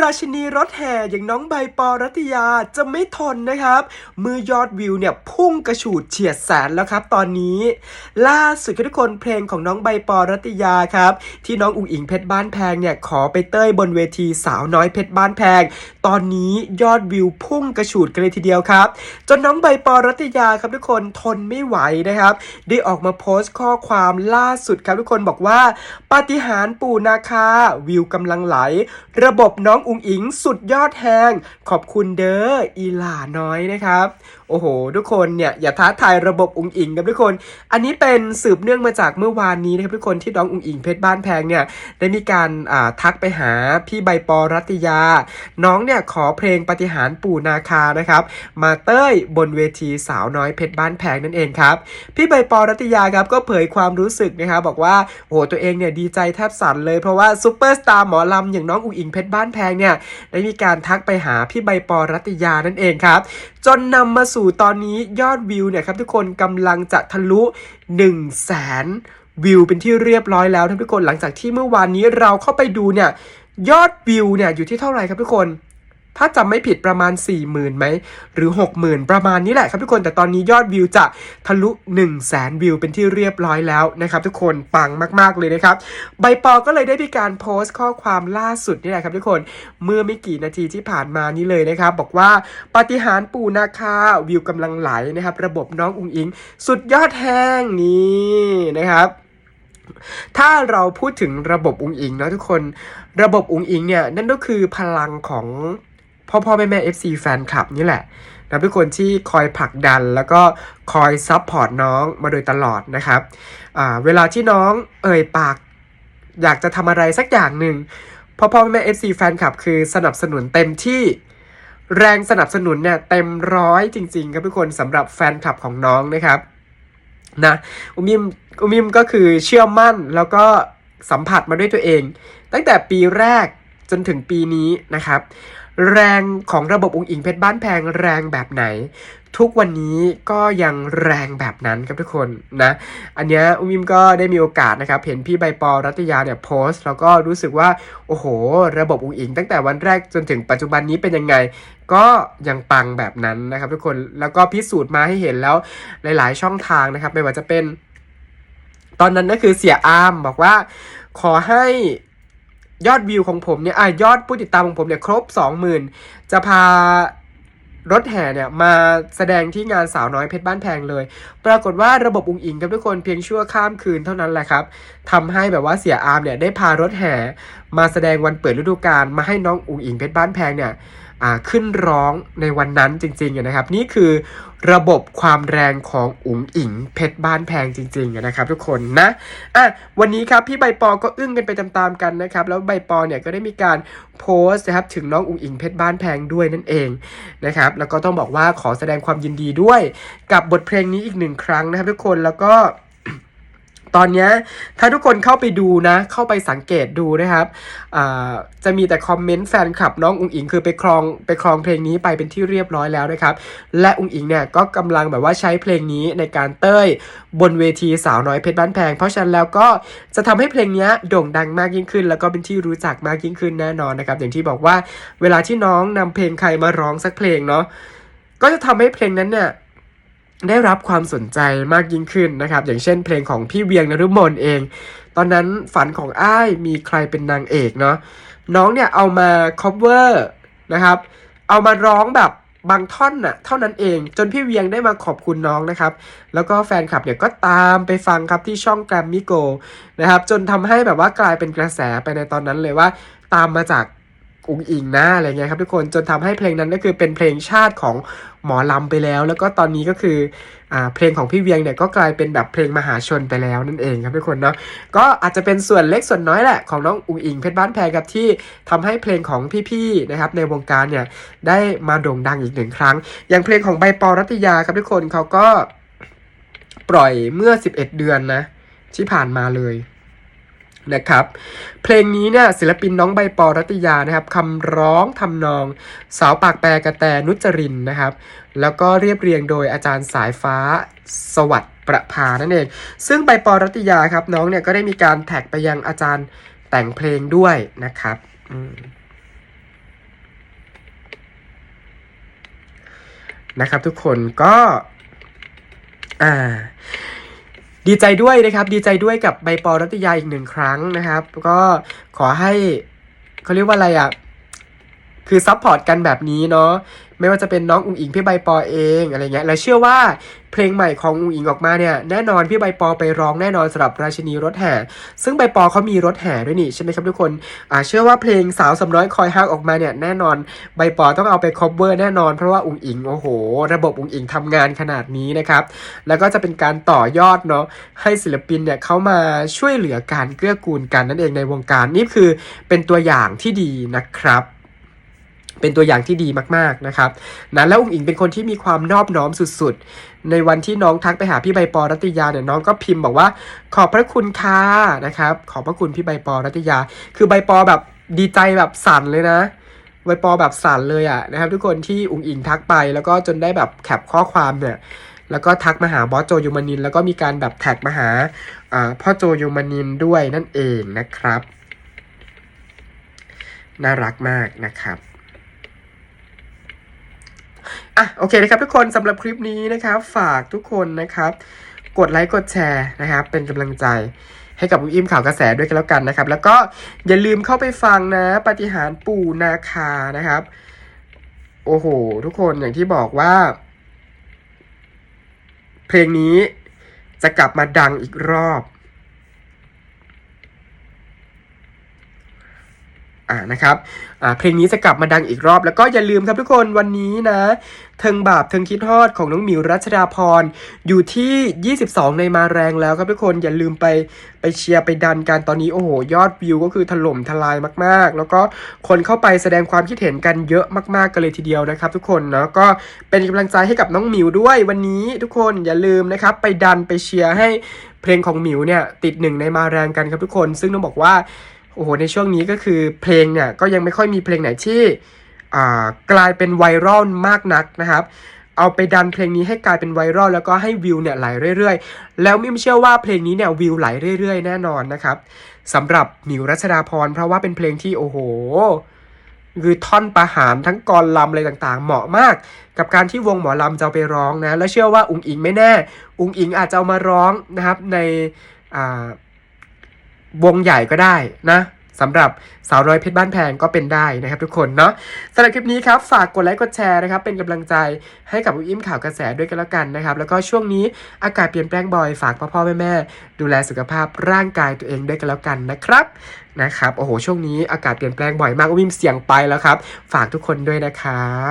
ราชินีรถแห่อย่างน้องใบปอรัตยาจะไม่ทนนะครับ มือยอดวิวเนี่ยพุ่งกระฉูดเฉียดแสนแล้วครับ ตอนนี้ ล่าสุดทุกคนเพลงของน้องใบปอรัตยาครับ ที่น้องอุ๋งอิงเพชรบ้านแพงเนี่ยขอไปเต้ยบนเวทีสาวน้อยเพชรบ้านแพง ตอนนี้ยอดวิวพุ่งกระฉูดกันเลยทีเดียวครับ จนน้องใบปอรัตยาครับทุกคนทนไม่ไหวนะครับ ได้ออกมาโพสต์ข้อความล่าสุดครับทุกคนบอกว่า ปาฏิหาริย์ปู่นาคา วิวกำลังไหล ระบบน้องอุงอิงสุดยอดแหงขอบคุณเด้ออีหล่าน้อยนะครับ โอ้โห ทุกคนเนี่ยอย่าท้าทายระบบอุงอิงครับทุกคน อันนี้เป็นสืบเนื่องมาจากเมื่อวานนี้นะครับทุกคนที่น้องอุงอิงเพชรบ้านแพงเนี่ยได้มีการทักไปหาพี่ใบปอรัตยา น้องเนี่ยขอเพลงปฏิหารปู่นาคานะครับ มาเต้ยบนเวทีสาวน้อยเพชรบ้านแพงนั่นเองครับ พี่ใบปอรัตยาครับก็เผยความรู้สึกนะครับบอกว่าโอ้โหตัวเองเนี่ยดีใจแทบสั่นเลยเพราะว่าซูเปอร์สตาร์หมอลำอย่างน้องอุ๋งอิงเพชรบ้านแพงเนี่ยได้มีการทักไปหาพี่ใบปอรัตยานั่นเองครับ จนนำมาสู่ตอนนี้ยอดวิวเนี่ยครับทุกคนกำลังจะทะลุ1 0 0 0 0แสนวิวเป็นที่เรียบร้อยแล้วทุกคนหลังจากที่เมื่อวานนี้เราเข้าไปดูเนี่ยยอดวิวเนี่ยอยู่ที่เท่าไหร่ครับทุกคน ถ้าจำไม่ผิดประมาณ 4 0,000ไหมหรือ 60,000 ประมาณนี้แหละครับทุกคนแต่ตอนนี้ยอดวิวจะทะลุ 1 0 0 0 0แสนวิวเป็นที่เรียบร้อยแล้วนะครับทุกคนปังมาก ๆ เลยนะครับ ใบปอก็เลยได้มีการโพสต์ข้อความล่าสุดนี่แหละครับทุกคนเมื่อไม่กี่นาทีที่ผ่านมานี้เลยนะครับ บอกว่าปฏิหารปู่นาคาวิวกำลังไหลนะครับ ระบบน้องอุงอิง สุดยอดแห้งนี่นะครับถ้าเราพูดถึงระบบอุงอิงนะทุกคน ระบบอุงอิงเนี่ยนั่นก็คือพลังของ พ่อพ่อแม่แม่ FC แฟนคลับนี่แหละนะทุกคนที่คอยผลักดันแล้วก็คอยซัพพอร์ตน้องมาโดยตลอดนะครับเวลาที่น้องเอ่ยปาก อยากจะทำอะไรสักอย่างหนึ่งพ่อพ่อแม่แม่ FC แฟนคลับคือสนับสนุนเต็มที่แรงสนับสนุนเนี่ยเต็มร้อยจริง ๆ ครับทุกคนสำหรับแฟนคลับของน้องนะครับนะอุมิมอุมิมก็คือเชื่อมั่นแล้วก็สัมผัสมาด้วยตัวเอง ตั้งแต่ปีแรก จนถึงปีนี้นะครับ แรงของระบบองค์อิงเพชรบ้านแพงแรงแบบไหน ทุกวันนี้ก็ยังแรงแบบนั้นครับทุกคนนะอันเนี้ยอุมิมก็ได้มีโอกาสนะครับ เห็นพี่ใบปอรัตยาเนี่ยโพสต์แล้วก็รู้สึกว่าโอ้โห ระบบองค์อิงตั้งแต่วันแรกจนถึงปัจจุบันนี้เป็นยังไง ก็ยังปังแบบนั้นนะครับทุกคนแล้วก็พิสูจน์มาให้เห็นแล้วหลาย ๆ ช่องทางนะครับ ไม่ว่าจะเป็น ตอนนั้นก็คือเสียอาร์มบอกว่าขอให้ ยอดวิวของผมเนี่ยอะยอดผู้ติดตามของผมเนี่ยครบ 20,000 จะพารถแห่เนี่ยมาแสดงที่งานสาวน้อยเพชรบ้านแพงเลย ปรากฏว่าระบบอุงอิงกับทุกคนเพียงชั่วข้ามคืนเท่านั้นแหละครับทำให้แบบว่าเสียอาร์มเนี่ยได้พารถแห่มาแสดงวันเปิดฤดูกาลมาให้น้องอุงอิงเพชรบ้านแพงเนี่ย ขึ้นร้องในวันนั้นจริงๆนะครับ นี่คือระบบความแรงของอุ๋งอิงเพชรบ้านแพงจริงๆนะครับ ทุกคนนะอะวันนี้ครับพี่ใบปอก็อึ้งกันไปตามๆกันนะครับ แล้วใบปอเนี่ยก็ได้มีการโพสต์นะครับถึงน้องอุ๋งอิงเพชรบ้านแพงด้วยนั่นเองนะครับแล้วก็ต้องบอกว่าขอแสดงความยินดีด้วยกับบทเพลงนี้อีกหนึ่งครั้งนะครับ ทุกคนแล้วก็ ตอนนี้ถ้าทุกคนเข้าไปดูนะ เข้าไปสังเกตดูนะครับจะมีแต่คอมเมนต์แฟนคลับน้องอุ๋งอิงคือไปครองไปครองเพลงนี้ไปเป็นที่เรียบร้อยแล้วนะครับ และอุ๋งอิงเนี่ยก็กำลังแบบว่าใช้เพลงนี้ในการเต้ยบนเวทีสาวน้อยเพชรบ้านแพง เพราะฉะนั้นแล้วก็จะทำให้เพลงนี้โด่งดังมากยิ่งขึ้น แล้วก็เป็นที่รู้จักมากยิ่งขึ้นแน่นอนนะครับ อย่างที่บอกว่าเวลาที่น้องนำเพลงใครมาร้องสักเพลงเนาะก็จะทำให้เพลงนั้นเนี่ย ได้รับความสนใจมากยิ่งขึ้นนะครับ อย่างเช่นเพลงของพี่เวียงนฤมลเอง ตอนนั้นฝันของอ้ายมีใครเป็นนางเอกเนาะน้องเนี่ยเอามา cover นะครับ เอามาร้องแบบบางท่อนน่ะเท่านั้นเองจนพี่เวียงได้มาขอบคุณน้องนะครับ แล้วก็แฟนคลับเนี่ยก็ตามไปฟังครับที่ช่องแกรมมิโกนะครับ จนทำให้แบบว่ากลายเป็นกระแสไปในตอนนั้นเลยว่า ตามมาจาก อุงอิงนะอะไรเงี้ยครับทุกคนจนทำให้เพลงนั้นก็คือเป็นเพลงชาติของหมอลำไปแล้ว แล้วก็ตอนนี้ก็คืออ่าเพลงของพี่เวียงเนี่ยก็กลายเป็นแบบเพลงมหาชนไปแล้วนั่นเองครับทุกคนเนาะก็อาจจะเป็นส่วนเล็กส่วนน้อยแหละของน้องอุงอิงเพชรบ้านแพงครับที่ทำให้เพลงของพี่ๆนะครับในวงการเนี่ยได้มาโด่งดังอีกหนึ่งครั้ง อย่างเพลงของใบปอรัตยาครับทุกคนเขาก็ปล่อยเมื่อ 11 เดือนนะที่ผ่านมาเลย นะครับ เพลงนี้เนี่ยศิลปินน้องใบปอรัตยานะครับคำร้องทำนอง สาวปากแปรกระแตนุจรินนะครับ แล้วก็เรียบเรียงโดยอาจารย์สายฟ้าสวัสดิ์ประพานั่นเอง ซึ่งใบปอรัตยาครับน้องเนี่ยก็ได้มีการแท็กไปยังอาจารย์แต่งเพลงด้วยนะครับนะครับทุกคนก็อ่า ดีใจด้วยนะครับ ดีใจด้วยกับใบปอรัตยาอีกหนึ่งครั้งนะครับ ก็ขอให้เขาเรียกว่าอะไรอะ คือซัพพอร์ตกันแบบนี้เนาะไม่ว่าจะเป็นน้องอุ๋งอิงพี่ใบปอเองอะไรเงี้ยแล้วเชื่อว่าเพลงใหม่ของอุ๋งอิงออกมาเนี่ยแน่นอนพี่ใบปอไปร้องแน่นอนสำหรับราชินีรถแห่ ซึ่งใบปอเขามีรถแห่ด้วยนี่ใช่ไหมครับทุกคนอ่าเชื่อว่าเพลงสาวสำน้อยคอยฮักออกมาเนี่ยแน่นอนใบปอต้องเอาไป cover แน่นอนเพราะว่าอุ๋งอิงโอ้โห ระบบอุ๋งอิงทำงานขนาดนี้นะครับแล้วก็จะเป็นการต่อยอดเนาะให้ศิลปินเนี่ยเขามาช่วยเหลือการเกื้อกูลกันนั่นเองในวงการนี่คือเป็นตัวอย่างที่ดีนะครับ เป็นตัวอย่างที่ดีมากๆนะครับนะแล้วอุ๋งอิงเป็นคนที่มีความนอบน้อมสุดๆ ในวันที่น้องทักไปหาพี่ใบปอรัตยาเนี่ยน้องก็พิมพ์บอกว่าขอบพระคุณค่ะนะครับขอบพระคุณพี่ใบปอรัตยา คือใบปอแบบดีใจแบบสั่นเลยนะใบปอแบบสั่นเลยอะนะครับทุกคนที่อุ๋งอิงทักไปแล้วก็จนได้แบบแคปข้อความเนี่ยแล้วก็ทักมาหาบอสโจยูมานิน แล้วก็มีการแบบแท็กมาหาอ่าพ่อโจยูมานินด้วยนั่นเองนะครับ น่ารักมากนะครับ อะโอเคนะครับทุกคนสำหรับคลิปนี้นะครับฝากทุกคนนะครับ กดไลค์กดแชร์นะครับ เป็นกำลังใจให้กับอุ้มอิ่มข่าวกระแสด้วยกันแล้วกันนะครับ แล้วก็อย่าลืมเข้าไปฟังนะปฏิหารปู่นาคานะครับ โอ้โห ทุกคนอย่างที่บอกว่า เพลงนี้จะกลับมาดังอีกรอบ อ่านะครับอ่าเพลงนี้จะกลับมาดังอีกรอบ แล้วก็อย่าลืมครับทุกคนวันนี้นะเทิงบาปเทิงคิดฮอดของน้องหมิวรัชดาพรอยู่ที่ 22 ในมาแรงแล้วครับทุกคนอย่าลืมไปไปเชียร์ไปดันกันตอนนี้โอ้โห ยอดวิวก็คือถล่มทลายมากๆ แล้วก็คนเข้าไปแสดงความคิดเห็นกันเยอะมากๆกันเลยทีเดียวนะครับ ทุกคนเนาะก็เป็นกำลังใจให้กับน้องหมิวด้วยวันนี้ทุกคนอย่าลืมนะครับไปดันไปเชียร์ให้เพลงของหมิวเนี่ยติดหนึ่งในมาแรงกันครับทุกคน ซึ่งต้องบอกว่า โอ้โหในช่วงนี้ก็คือเพลงเนี่ยก็ยังไม่ค่อยมีเพลงไหนที่กลายเป็นไวรัลมากนักนะครับ เอาไปดันเพลงนี้ให้กลายเป็นไวรัลแล้วก็ให้วิวเนี่ยไหลเรื่อยๆ แล้วมิมเชื่อว่าเพลงนี้เนี่ยวิวไหลเรื่อยๆ แน่นอนนะครับสำหรับหมิวรัชดาพรเพราะว่าเป็นเพลงที่โอ้โหคือท่อนประหารทั้งกรลำอะไรต่างๆ เหมาะมาก กับการที่วงหมอลำจะไปร้องนะ แล้วเชื่อว่าอุ๋งอิงไม่แน่ อุ๋งอิงอาจจะเอามาร้องนะครับในอ่า วงใหญ่ก็ได้นะสำหรับสาวร้อยเพชรบ้านแพงก็เป็นได้นะครับทุกคนเนาะสำหรับคลิปนี้ครับฝากกดไลค์กดแชร์นะครับเป็นกำลังใจให้กับอุ้มอิ่มข่าวกระแสด้วยกันแล้วกันนะครับแล้วก็ช่วงนี้อากาศเปลี่ยนแปลงบ่อยฝากพ่อพ่อแม่แม่ดูแลสุขภาพร่างกายตัวเองด้วยกันแล้วกันนะครับนะครับโอ้โหช่วงนี้อากาศเปลี่ยนแปลงบ่อยมากอุ้มอิ่มเสี่ยงไปแล้วครับ ฝากทุกคนด้วยนะครับ